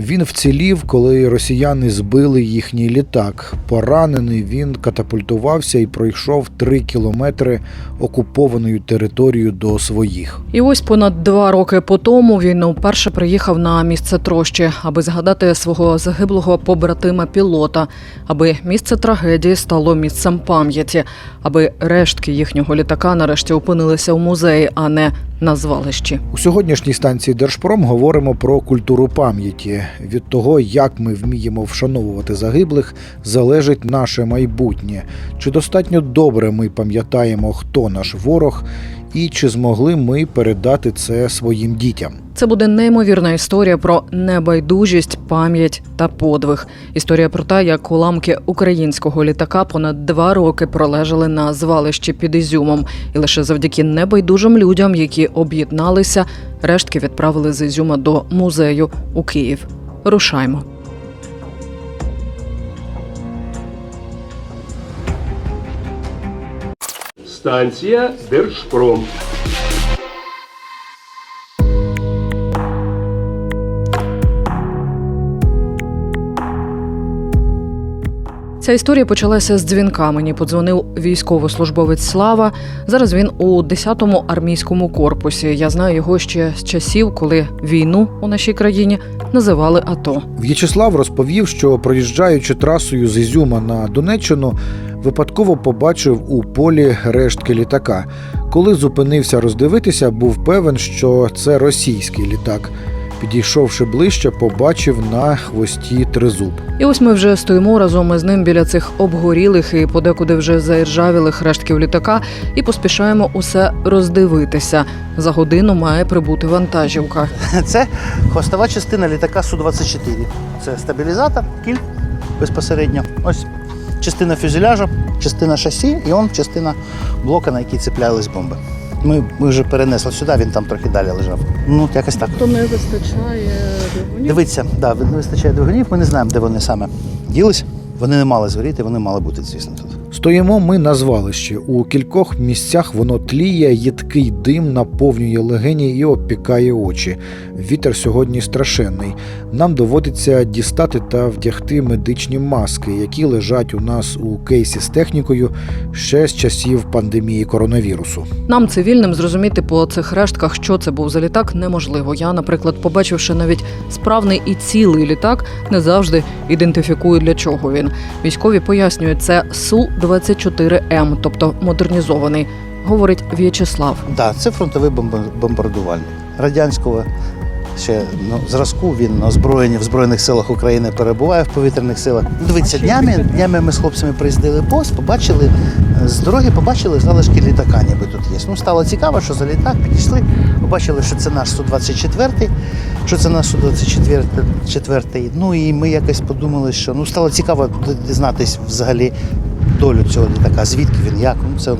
Він вцілів, коли росіяни збили їхній літак. Поранений він катапультувався і пройшов три кілометри окупованою територією до своїх. І ось понад два роки по тому він вперше приїхав на місце трощі, аби згадати свого загиблого побратима пілота, аби місце трагедії стало місцем пам'яті, аби рештки їхнього літака нарешті опинилися у музеї, а не на звалищі. У сьогоднішній станції Держпром говоримо про культуру пам'яті. Від того, як ми вміємо вшановувати загиблих, залежить наше майбутнє. Чи достатньо добре ми пам'ятаємо, хто наш ворог, і чи змогли ми передати це своїм дітям? Це буде неймовірна історія про небайдужість, пам'ять та подвиг. Історія про те, як уламки українського літака понад два роки пролежали на звалищі під Ізюмом, і лише завдяки небайдужим людям, які об'єдналися, рештки відправили з Ізюма до музею у Київ. Рушаймо. Станція Держпром. Ця історія почалася з дзвінка. Мені подзвонив військовослужбовець Слава. Зараз він у 10-му армійському корпусі. Я знаю його ще з часів, коли війну у нашій країні називали АТО. В'ячеслав розповів, що проїжджаючи трасою з Ізюма на Донеччину, випадково побачив у полі рештки літака. Коли зупинився роздивитися, був певен, що це російський літак. Підійшовши ближче, побачив на хвості тризуб. І ось ми вже стоїмо разом із ним біля цих обгорілих і подекуди вже заіржавілих рештків літака і поспішаємо усе роздивитися. За годину має прибути вантажівка. Це хвостова частина літака Су-24. Це стабілізатор, кіль безпосередньо. Ось частина фюзеляжу, частина шасі і он частина блока, на який цеплялись бомби. Ми, ми вже перенесли сюди, він там трохи далі лежав. Ну, якось так. То не вистачає двигунів. Дивіться, да, не вистачає двигунів, ми не знаємо, де вони саме ділись. Вони не мали згоріти, вони мали бути, звісно, тут. Стоїмо ми на звалищі. У кількох місцях воно тліє, їдкий дим наповнює легені і обпікає очі. Вітер сьогодні страшенний. Нам доводиться дістати та вдягти медичні маски, які лежать у нас у кейсі з технікою ще з часів пандемії коронавірусу. Нам, цивільним, зрозуміти по цих рештках, що це був за літак, неможливо. Я, наприклад, побачивши навіть справний і цілий літак, не завжди ідентифікую для чого він. Військові пояснюють, це су 24 м тобто модернізований, говорить В'ячеслав. Да, це фронтовий бомбар- бомбардувальник. Радянського ще ну, зразку він на озброєнні в Збройних силах України перебуває в повітряних силах. Ну, Дивіться, днями, днями ми з хлопцями приїздили пост, побачили е, з дороги, побачили залишки літака, ніби тут є. Ну, стало цікаво, що за літак підійшли, побачили, що це наш Су-24, що це наш Су-24. Ну і ми якось подумали, що ну стало цікаво дізнатись взагалі долю цього літака, звідки він, як. Ну, це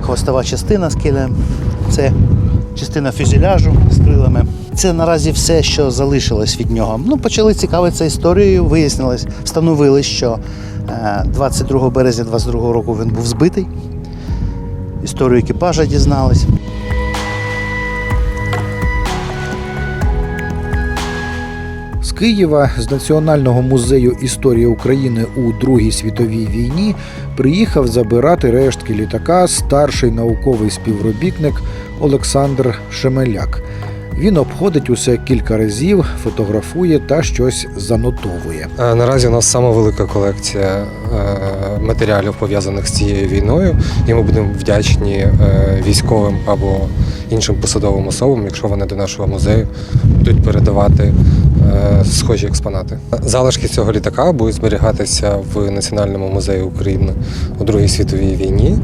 хвостова частина з килем, це частина фюзеляжу з крилами. Це наразі все, що залишилось від нього. Ну, почали цікавитися історією, вияснилось, встановили, що е, 22 березня 22 року він був збитий. Історію екіпажа дізнались. З Києва з Національного музею історії України у Другій світовій війні приїхав забирати рештки літака старший науковий співробітник Олександр Шемеляк. Він обходить усе кілька разів, фотографує та щось занотовує. Е, Наразі у нас сама велика колекція е, матеріалів пов'язаних з цією війною, і ми будемо вдячні е, військовим або іншим посадовим особам, якщо вони до нашого музею будуть передавати е, схожі експонати. Залишки цього літака будуть зберігатися в Національному музеї України у Другій світовій війні.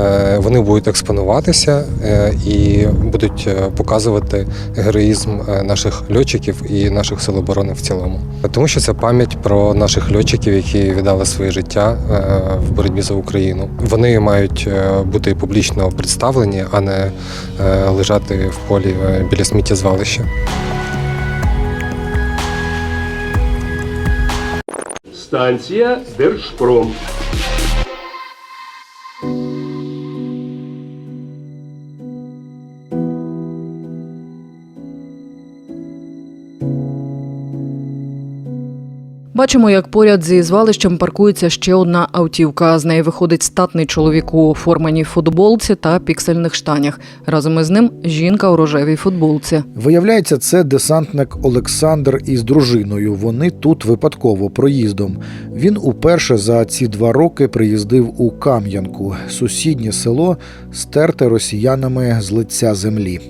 Е, Вони будуть експонуватися е, і будуть е, показувати героїзм наших льотчиків і наших сил оборони в цілому. Тому що це пам'ять про наших льотчиків, які віддали своє життя в боротьбі за Україну. Вони мають бути публічно представлені, а не лежати в полі біля сміттєзвалища. Станція Держпром. Бачимо, як поряд зі звалищем паркується ще одна автівка. З неї виходить статний чоловік у форманій футболці та піксельних штанях. Разом із ним жінка у рожевій футболці. Виявляється, це десантник Олександр із дружиною. Вони тут випадково проїздом. Він уперше за ці два роки приїздив у Кам'янку, сусіднє село, стерте росіянами з лиця землі.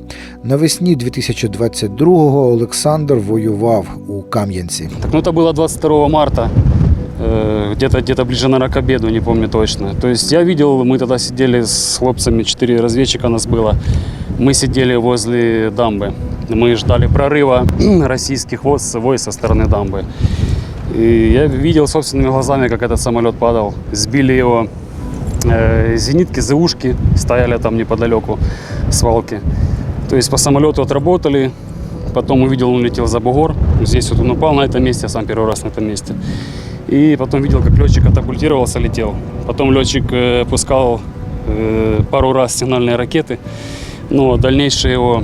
Навесні 2022-го Олександр воював у Кам'янці. Так, ну это было 22 марта, э, где-то где ближе, наверное, к обеду, не помню точно. То есть я видел, мы тогда сидели с хлопцами, четыре разведчика нас было. Мы сидели возле дамбы. Мы ждали прорыва российских войск со стороны дамбы. И я видел собственными глазами, как этот самолет падал. Сбили его э, зенитки, ЗУшки стояли там неподалеку, свалки. То есть по самолету отработали, Потом увидел, он летел за бугор. Здесь вот он упал на этом месте, я сам первый раз на этом месте. И потом видел, как летчик катапультировался, летел. Потом летчик э, пускал э, пару раз сигнальные ракеты. Но дальнейшее его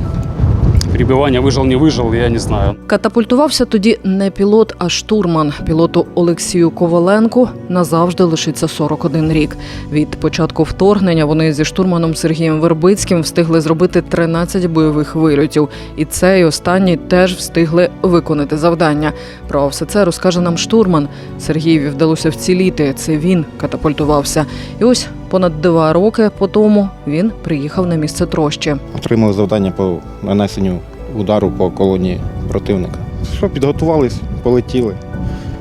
пребывание, выжил, не выжил, я не знаю. Катапультувався тоді не пілот, а штурман. Пілоту Олексію Коваленку назавжди лишиться 41 рік. Від початку вторгнення вони зі штурманом Сергієм Вербицьким встигли зробити 13 бойових вильотів. І цей останній теж встигли виконати завдання. Про все це розкаже нам штурман. Сергієві вдалося вціліти. Це він катапультувався. І ось понад два роки по тому він приїхав на місце трощі. Отримали завдання по нанесенню удару по колонії противника. Що підготувались, полетіли,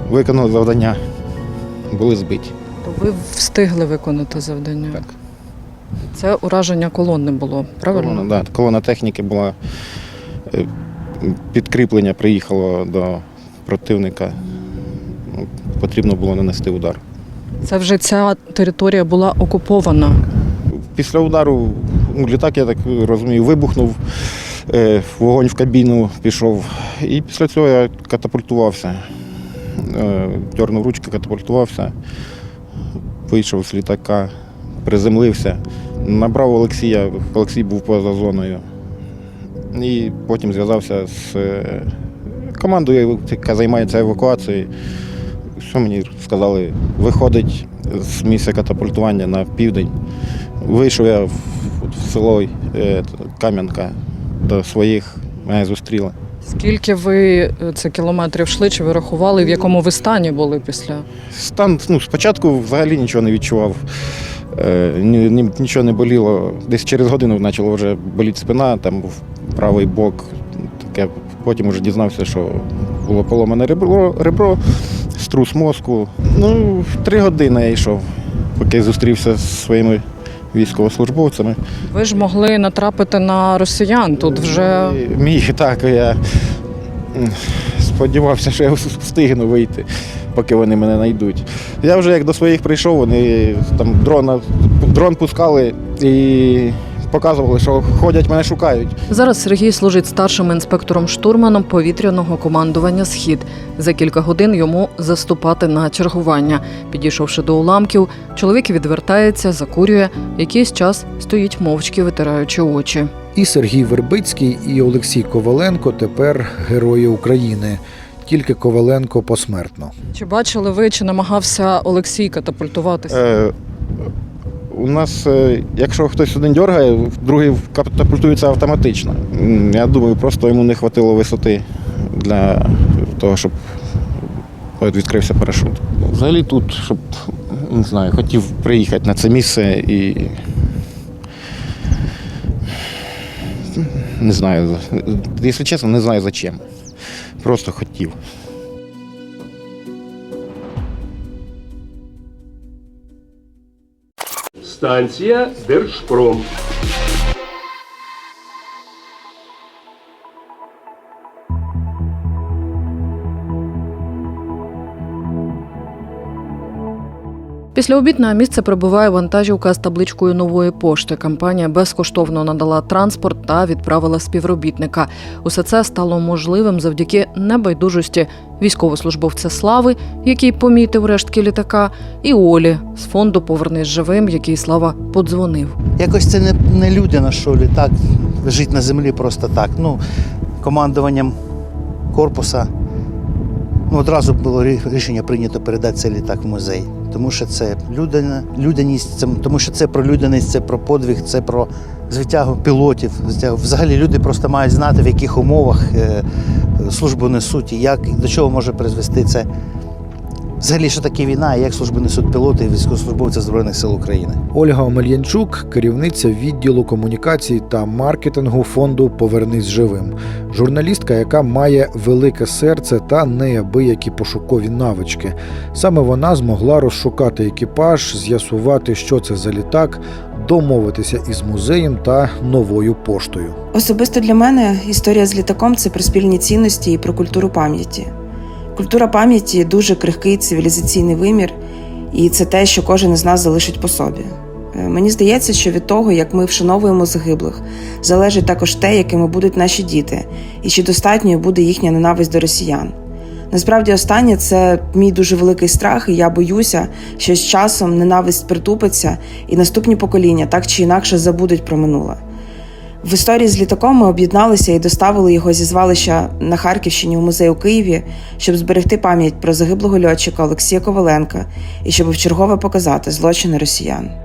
виконали завдання, були збиті. То ви встигли виконати завдання? Так. Це ураження колони було, правильно? Колона, да, колона техніки була, е, підкріплення приїхало до противника. Потрібно було нанести удар. Це вже ця територія була окупована. Після удару ну, літак, я так розумію, вибухнув, е, вогонь в кабіну пішов. І після цього я катапультувався. Е, Дьорнув ручки, катапультувався, вийшов з літака, приземлився, набрав Олексія, Олексій був поза зоною. І потім зв'язався з е, командою, яка займається евакуацією. Що мені сказали, виходить з місця катапультування на південь. Вийшов я в, в село е, Кам'янка до своїх, мене зустріли. Скільки ви е, це кілометрів йшли, чи ви рахували, в якому ви стані були після? Стан ну, спочатку взагалі нічого не відчував, е, ні, ні, нічого не боліло. Десь через годину почало вже боліти спина, там був правий бок. Таке. Потім вже дізнався, що було поломане ребро, ребро струс мозку. Ну, три години я йшов, поки зустрівся з своїми військовослужбовцями. Ви ж могли натрапити на росіян. Тут вже Міг так, я сподівався, що я встигну вийти, поки вони мене знайдуть. Я вже як до своїх прийшов, вони там дрона, дрон пускали і показували, що ходять, мене шукають. зараз Сергій служить старшим інспектором штурманом повітряного командування Схід. За кілька годин йому заступати на чергування. Підійшовши до уламків, чоловік відвертається, закурює, якийсь час стоїть мовчки, витираючи очі. І Сергій Вербицький, і Олексій Коваленко тепер герої України. Тільки Коваленко посмертно. Чи бачили ви, чи намагався Олексій катапультуватися? Е, у нас, е, якщо хтось один дергає, другий катапультується автоматично. Я думаю, просто йому не вистачило висоти для того, щоб відкрився парашут. Взагалі тут, щоб не знаю, хотів приїхати на це місце і. Не знаю, якщо чесно, не знаю за чим. Просто хотів. Станція Держпром. Після обід на місце прибуває вантажівка з табличкою нової пошти. Компанія безкоштовно надала транспорт та відправила співробітника. Усе це стало можливим завдяки небайдужості військовослужбовця Слави, який помітив рештки літака, і Олі з фонду Повернись живим, який Слава подзвонив. Якось це не, не людяно, що літак лежить на землі просто так. Ну, командуванням корпуса ну, одразу було рі- рішення прийнято передати цей літак в музей. Тому що це людяна, людяність, це, тому що це про людяність, це про подвиг, це про звитягу пілотів. звитягу- Взагалі люди просто мають знати, в яких умовах е, службу несуть і як, до чого може призвести це. Взагалі, що таке війна, і як службу несуть пілоти і військовослужбовці Збройних сил України. Ольга Омельянчук, керівниця відділу комунікацій та маркетингу фонду Повернись живим, журналістка, яка має велике серце та неабиякі пошукові навички. Саме вона змогла розшукати екіпаж, з'ясувати, що це за літак, домовитися із музеєм та новою поштою. Особисто для мене історія з літаком це про спільні цінності і про культуру пам'яті. Культура пам'яті дуже крихкий цивілізаційний вимір, і це те, що кожен із нас залишить по собі. Е, Мені здається, що від того, як ми вшановуємо загиблих, залежить також те, якими будуть наші діти, і чи достатньою буде їхня ненависть до росіян. Насправді, останнє це мій дуже великий страх, і я боюся, що з часом ненависть притупиться, і наступні покоління так чи інакше забудуть про минуле. В історії з літаком ми об'єдналися і доставили його зі звалища на Харківщині у музей у Києві, щоб зберегти пам'ять про загиблого льотчика Олексія Коваленка і щоб вчергове показати злочини росіян.